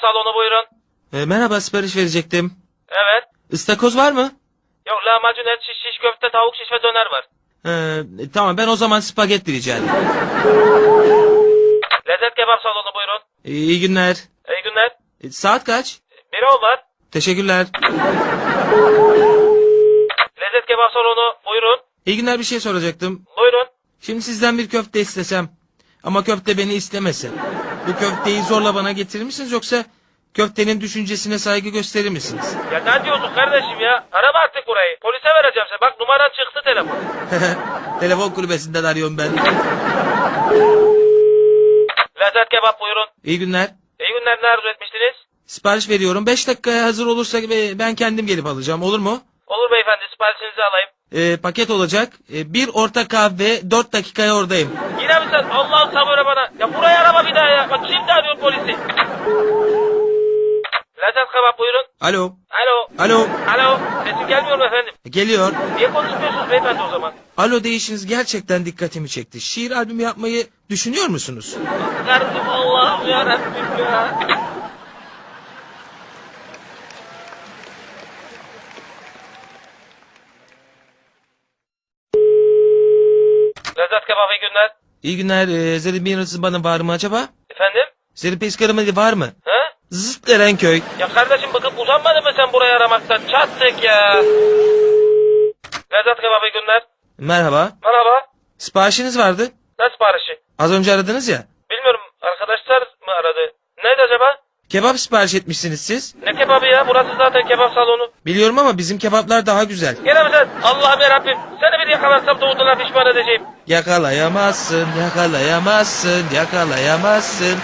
salonu buyurun. E, merhaba sipariş verecektim. Evet. Istakoz var mı? Yok lahmacun et şiş şiş köfte tavuk şiş ve döner var. E, tamam ben o zaman spagetti rica ederim. Lezzet kebap salonu buyurun. E, iyi günler. İyi günler. E, saat kaç? Bir ol var. Teşekkürler. Lezzet kebap salonu buyurun. İyi günler bir şey soracaktım. Buyurun. Şimdi sizden bir köfte istesem ama köfte beni istemesin. Bu köfteyi zorla bana getirir misiniz yoksa köftenin düşüncesine saygı gösterir misiniz? Ya ne diyorsun kardeşim ya? Arama artık burayı. Polise vereceğim seni. Bak numaran çıktı telefon. Telefon kulübesinden arıyorum ben. Lezzet kebap buyurun. İyi günler. İyi günler ne arzu etmiştiniz? Sipariş veriyorum. 5 dakikaya hazır olursa ben kendim gelip alacağım. Olur mu? Beyefendi siparişinizi alayım. E, paket olacak. E, bir orta kahve 4 dakikaya oradayım. Yine mi sen? Allah'ın sabırı bana. Ya buraya arama bir daha ya. Bak şimdi arıyor polisi. Lezzet kebap buyurun. Alo. Alo. Alo. Alo. Sesim gelmiyor mu efendim? Geliyor. Niye konuşmuyorsunuz beyefendi o zaman? Alo değişiniz gerçekten dikkatimi çekti. Şiir albümü yapmayı düşünüyor musunuz? Kardeşim Allah'ım yarabbim ya. Lezzet kebap iyi günler. İyi günler. E, Zerrin bana var mı acaba? Efendim? Zerrin Peskarımı var mı? He? Zıt Erenköy. Ya kardeşim bakıp uzanmadın mı sen burayı aramaktan? Çattık ya. Lezzet kebap iyi günler. Merhaba. Merhaba. Siparişiniz vardı. Ne siparişi? Az önce aradınız ya. Bilmiyorum arkadaşlar mı aradı? Neydi acaba? Kebap sipariş etmişsiniz siz. Ne kebabı ya? Burası zaten kebap salonu. Biliyorum ama bizim kebaplar daha güzel. Gene mi sen? Allah'ım yarabbim. Seni bir yakalarsam doğduğuna pişman edeceğim. Yakalayamazsın, yakalayamazsın, yakalayamazsın.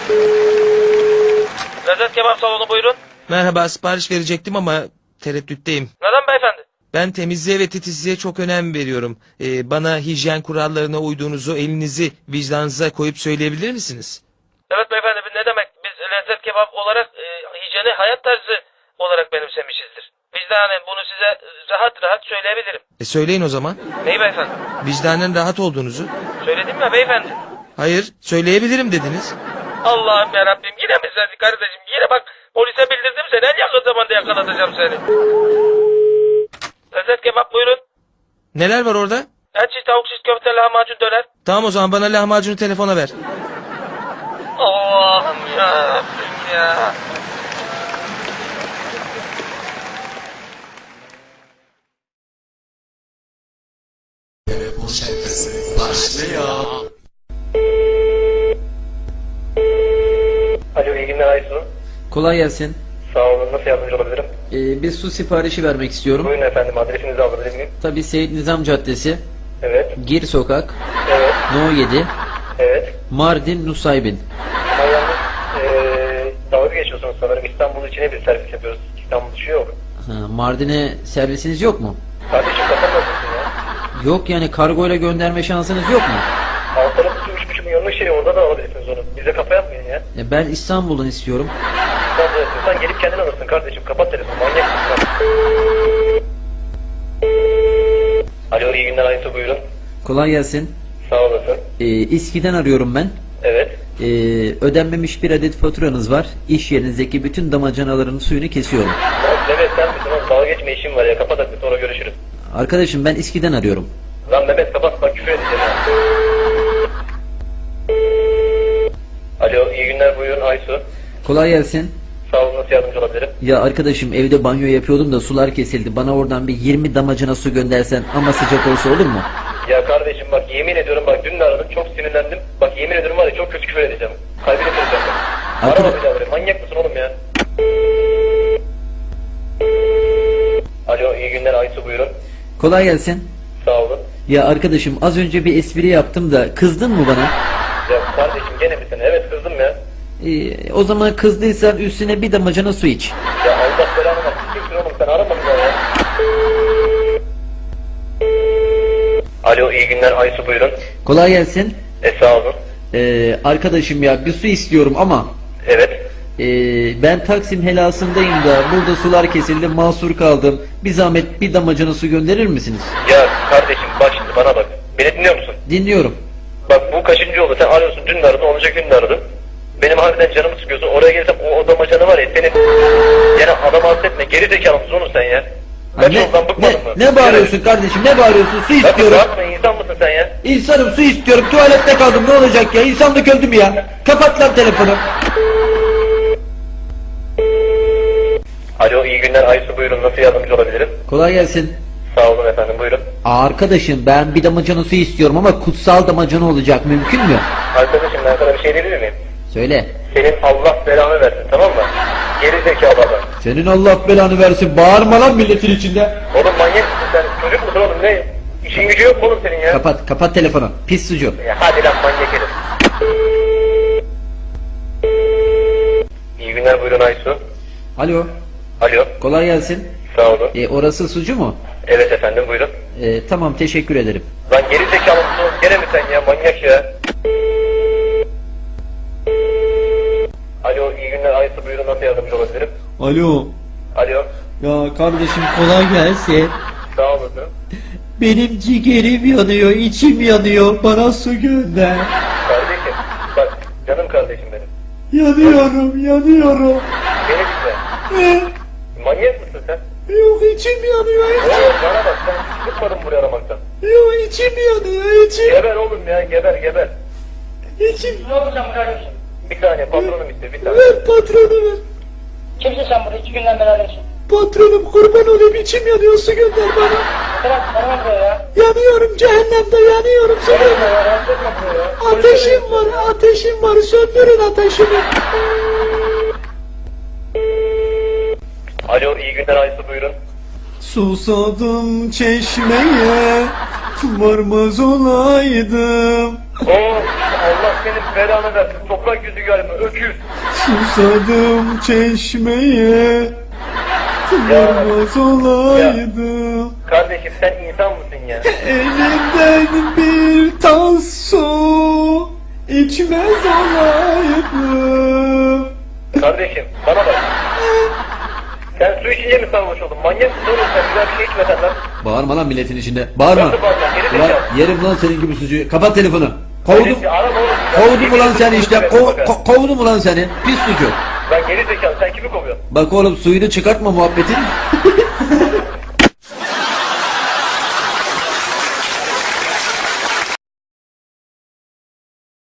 Lezzet kebap salonu buyurun. Merhaba sipariş verecektim ama tereddütteyim. Neden beyefendi? Ben temizliğe ve titizliğe çok önem veriyorum. Ee, bana hijyen kurallarına uyduğunuzu elinizi vicdanınıza koyup söyleyebilir misiniz? Evet beyefendi ne demek? Lezzet kebap olarak e, hijyeni hayat tarzı olarak benimsemişizdir. Vicdanen bunu size rahat rahat söyleyebilirim. E söyleyin o zaman. Neyi beyefendi? Vicdanen rahat olduğunuzu. Söyledim ya beyefendi. Hayır söyleyebilirim dediniz. Allah'ım yarabbim yine mi sen kardeşim? Yine bak polise bildirdim seni. En yakın zamanda yakalatacağım seni. Lezzet kebap buyurun. Neler var orada? Et şiş, tavuk şiş, köfte, lahmacun, döner. Tamam o zaman bana lahmacunu telefona ver. Allah'ım yarabbim ya. Alo iyi günler Aysun. Kolay gelsin. Sağ olun nasıl yardımcı olabilirim? Ee, bir su siparişi vermek istiyorum. Buyurun efendim adresinizi alabilir miyim? Tabii Seyit Nizam Caddesi, Evet. Gir Sokak, Evet. No 7, Evet. Mardin Nusaybin. İçine bir servis yapıyoruz. İstanbul dışı yok. Ha, Mardin'e servisiniz yok mu? Kardeşim kapatamazsın ya. Yok yani kargoyla gönderme şansınız yok mu? Alt tarafı 3,5 milyonluk şey orada da alabilirsiniz onu. Bize kafa yapmayın ya. E, ben İstanbul'dan istiyorum. Sen de istiyorsan gelip kendin alırsın kardeşim. Kapat telefonu. Manyak mısın? Alo iyi günler Aysu buyurun. Kolay gelsin. Sağ olasın. Ee, İSKİ'den arıyorum ben. Evet. Ee, ödenmemiş bir adet faturanız var. İş yerinizdeki bütün damacanaların suyunu kesiyorum. Mehmet sen misin oğlum? Dalga geçme işim var ya. Kapat hadi sonra görüşürüz. Arkadaşım ben İSKİ'den arıyorum. Lan Mehmet kapat bak küfür edeceğim. Alo iyi günler buyurun Aysu. Kolay gelsin. Sağ olun nasıl yardımcı olabilirim? Ya arkadaşım evde banyo yapıyordum da sular kesildi. Bana oradan bir 20 damacana su göndersen ama sıcak olsa olur mu? Ya kardeşim bak yemin ediyorum bak dün de aradım çok sinirlendim. Bak yemin ediyorum var ya çok kötü küfür edeceğim. Kalbini kıracağım. Arkada- Arama bir daha böyle manyak mısın oğlum ya? Alo iyi günler Aysu buyurun. Kolay gelsin. Sağ olun. Ya arkadaşım az önce bir espri yaptım da kızdın mı bana? Ya kardeşim gene misin? Evet kızdım ya. Ee, o zaman kızdıysan üstüne bir damacana su iç. Ya Allah belanı versin. Kimsin oğlum sen arama bir daha ya. Alo iyi günler Aysu buyurun. Kolay gelsin. E sağ olun. Ee, arkadaşım ya bir su istiyorum ama Evet. ee, ben Taksim helasındayım da burada sular kesildi mahsur kaldım. Bir zahmet bir damacana su gönderir misiniz? Ya kardeşim bak şimdi bana bak. Beni dinliyor musun? Dinliyorum. Bak bu kaçıncı oldu? Sen arıyorsun dün de aradın olacak gün de aradın. Benim harbiden canımı sıkıyorsun. Oraya gelsem o, o damacanı var ya senin. Yani adam hasretme. Geri zekalı mısın oğlum sen ya? Kaç ne, yoldan ne, mı? ne bağırıyorsun kardeşim ne bağırıyorsun su istiyorum. bağırma insan mısın sen ya? İnsanım su istiyorum tuvalette kaldım ne olacak ya insanlık öldü mü ya? Kapat lan telefonu. Alo iyi günler Aysu buyurun nasıl yardımcı olabilirim? Kolay gelsin. Sağ olun efendim buyurun. Arkadaşım ben bir damacana su istiyorum ama kutsal damacana olacak mümkün mü? Arkadaşım ben sana bir şey diyebilir miyim? Söyle. Senin Allah belanı versin tamam mı? Geri zekalı adam. Senin Allah belanı versin bağırma lan milletin içinde. Oğlum manyak mısın sen? Çocuk musun oğlum ne? İşin gücü yok mu oğlum senin ya? Kapat kapat telefonu pis sucu. Ya hadi lan manyak herif. İyi günler buyurun Aysu. Alo Alo kolay gelsin. sağ olun. E, orası sucu mu? Evet efendim buyurun. E, tamam teşekkür ederim. Lan geri zekalı mısın oğlum? Gene mi sen ya manyak ya? Alo Aysu buyurun nasıl yardımcı olabilirim? Alo. Alo Ya kardeşim kolay gelsin. sağ olasın. Benim ciğerim yanıyor, içim yanıyor. Bana su gönder. Kardeşim bak canım kardeşim benim. Yanıyorum, yanıyorum. Beni dinle. Manyak mısın sen? Yok içim yanıyor. Oğlum bana bak sen çıkmadın buraya aramaktan. Yok içim yanıyor, içim. Geber oğlum ya geber geber. İçim. Bir saniye patronum iste bir saniye. Ver patronu ver. Kimsin sen burada? İki günden berabersin. Patronum kurban olayım içim yanıyor su gönder bana. Bırak bana buraya ya. Yanıyorum cehennemde yanıyorum su gönder. Ya, rahatsız etme buraya ya. Ateşim var, ateşim var. Söndürün ateşimi. Alo iyi günler Aysu buyurun. Susadım çeşmeye, varmaz olaydım. Oo Allah senin belanı versin. Toprak yüzü gelme öküz. Susadım çeşmeye, varmaz olaydım. Kardeşim sen insan mısın ya? Elimden bir tas su, içmez olaydım. Kardeşim bana bak. Sen su içince mi sarhoş oldun? Manyak mısın oğlum sen? Güzel bir şey içmesen lan. Bağırma lan milletin içinde. Bağırma. Nasıl bağırma? Geri Ulan zekalı. yerim lan senin gibi sucuğu. Kapat telefonu. Kovdum. Kovdum ulan seni işte. Ko- ko- kovdum ulan seni. Pis sucuk. Ben geri zekalı sen kimi kovuyorsun? Bak oğlum suyunu çıkartma muhabbetin.